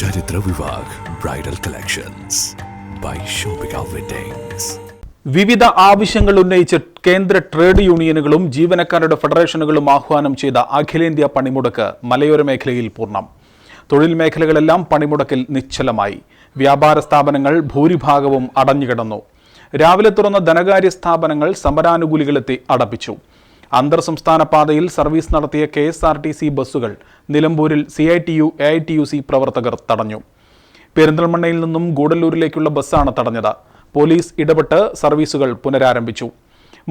Charithra Vivah bridal collections by shopping weddings വിവിധ ആവശ്യങ്ങൾ ഉന്നയിച്ച് കേന്ദ്ര ട്രേഡ് യൂണിയനുകളും ജീവനക്കാരുടെ ഫെഡറേഷനുകളും ആഹ്വാനം ചെയ്ത അഖിലേന്ത്യാ പണിമുടക്ക് മലയോര മേഖലയിൽ പൂർണം. തൊഴിൽ മേഖലകളെല്ലാം പണിമുടക്കിൽ നിശ്ചലമായി. വ്യാപാര സ്ഥാപനങ്ങൾ ഭൂരിഭാഗവും അടഞ്ഞുകിടന്നു. രാവിലെ തുറന്ന ധനകാര്യ സ്ഥാപനങ്ങൾ സമരാനുകൂലികളെത്തി അടപ്പിച്ചു. അന്തർ സംസ്ഥാന പാതയിൽ സർവീസ് നടത്തിയ K S R T C ബസ്സുകൾ നിലമ്പൂരിൽ C I T U A I T U C പ്രവർത്തകർ തടഞ്ഞു. പെരിന്തൽമണ്ണയിൽ നിന്നും ഗൂഡല്ലൂരിലേക്കുള്ള ബസ്സാണ് തടഞ്ഞത്. പോലീസ് ഇടപെട്ട് സർവീസുകൾ പുനരാരംഭിച്ചു.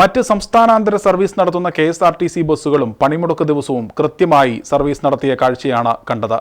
മറ്റ് സംസ്ഥാനാന്തര സർവീസ് നടത്തുന്ന K S R T C ബസ്സുകളും പണിമുടക്ക് ദിവസവും കൃത്യമായി സർവീസ് നടത്തിയ കാഴ്ചയാണ് കണ്ടത്.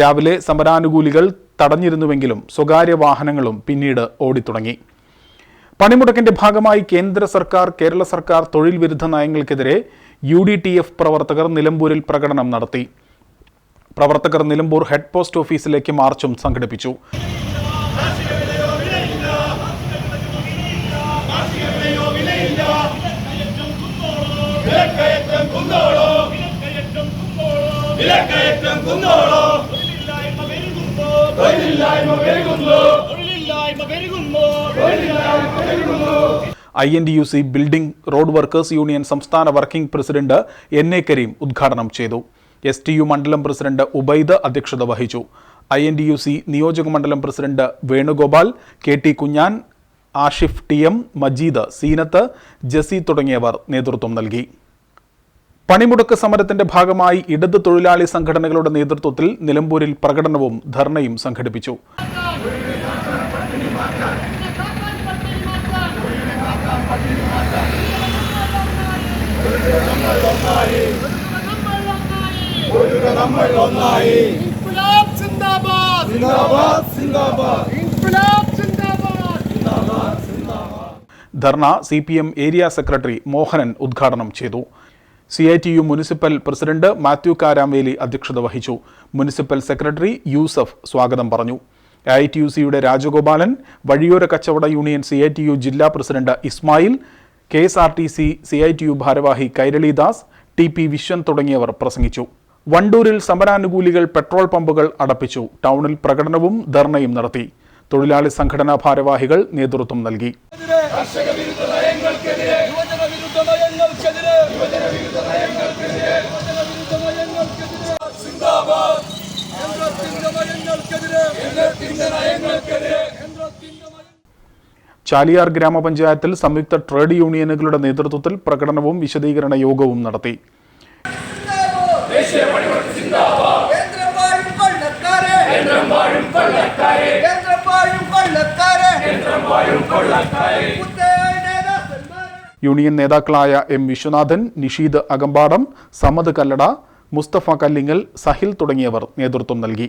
രാവിലെ സമരാനുകൂലികൾ തടഞ്ഞിരുന്നുവെങ്കിലും സ്വകാര്യ വാഹനങ്ങളും പിന്നീട് ഓടിത്തുടങ്ങി. പണിമുടക്കിന്റെ ഭാഗമായി കേന്ദ്ര സർക്കാർ കേരള സർക്കാർ തൊഴിൽ വിരുദ്ധ നയങ്ങൾക്കെതിരെ യു ഡി ടി എഫ് പ്രവർത്തകർ നിലമ്പൂരിൽ പ്രകടനം നടത്തി. പ്രവർത്തകർ നിലമ്പൂർ ഹെഡ് പോസ്റ്റ് ഓഫീസിലേക്ക് മാർച്ചും സംഘടിപ്പിച്ചു. തൊഴിലില്ലായ്മ പെരുകുന്നു I N D U C building road workers union സംസ്ഥാന working president N A Karim ഉദ്ഘാടനം ചെയ്തു. എസ് ടി യു മണ്ഡലം പ്രസിഡന്റ് ഉബൈദ് അധ്യക്ഷത വഹിച്ചു. I N D U C നിയോജക മണ്ഡലം president Venugopal K T Kunjan Ashif T M Majeed Seenath Jasi തുടങ്ങിയവർ നേതൃത്വം നൽകി. പണിമുടക്ക് സമരത്തിന്റെ ഭാഗമായി ഇടത് തൊഴിലാളി സംഘടനകളുടെ നേതൃത്വത്തിൽ നിലമ്പൂരിൽ പ്രകടനവും ധർണയും സംഘടിപ്പിച്ചു. സിന്ദാബാദ്. ധർണ C P M area secretary Mohanan ഉദ്ഘാടനം ചെയ്തു. C I T U municipal president Mathew Karameli അധ്യക്ഷത വഹിച്ചു. മുനിസിപ്പൽ സെക്രട്ടറി യൂസഫ് സ്വാഗതം പറഞ്ഞു. ഐ ടി യു സിയുടെ രാജഗോപാലൻ വഴിയോര കച്ചവട union C I T U ജില്ലാ president Ismail K S R T C C I T U ഭാരവാഹി കൈരളിദാസ് ടി പി വിശ്വൻ തുടങ്ങിയവർ പ്രസംഗിച്ചു. വണ്ടൂരിൽ സമരാനുകൂലികൾ പെട്രോൾ പമ്പുകൾ അടപ്പിച്ചു. ടൗണിൽ പ്രകടനവും ധർണയും നടത്തി. തൊഴിലാളി സംഘടനാ ഭാരവാഹികൾ നേതൃത്വം നൽകി. ചാലിയാർ ഗ്രാമപഞ്ചായത്തിൽ സംയുക്ത ട്രേഡ് യൂണിയനുകളുടെ നേതൃത്വത്തിൽ പ്രകടനവും വിശദീകരണ യോഗവും നടത്തി. യൂണിയൻ നേതാക്കളായ എം വിശ്വനാഥൻ നിഷീദ് അകമ്പാടം സമദ് കല്ലട മുസ്തഫ കല്ലിങ്ങൽ സഹിൽ തുടങ്ങിയവർ നേതൃത്വം നൽകി.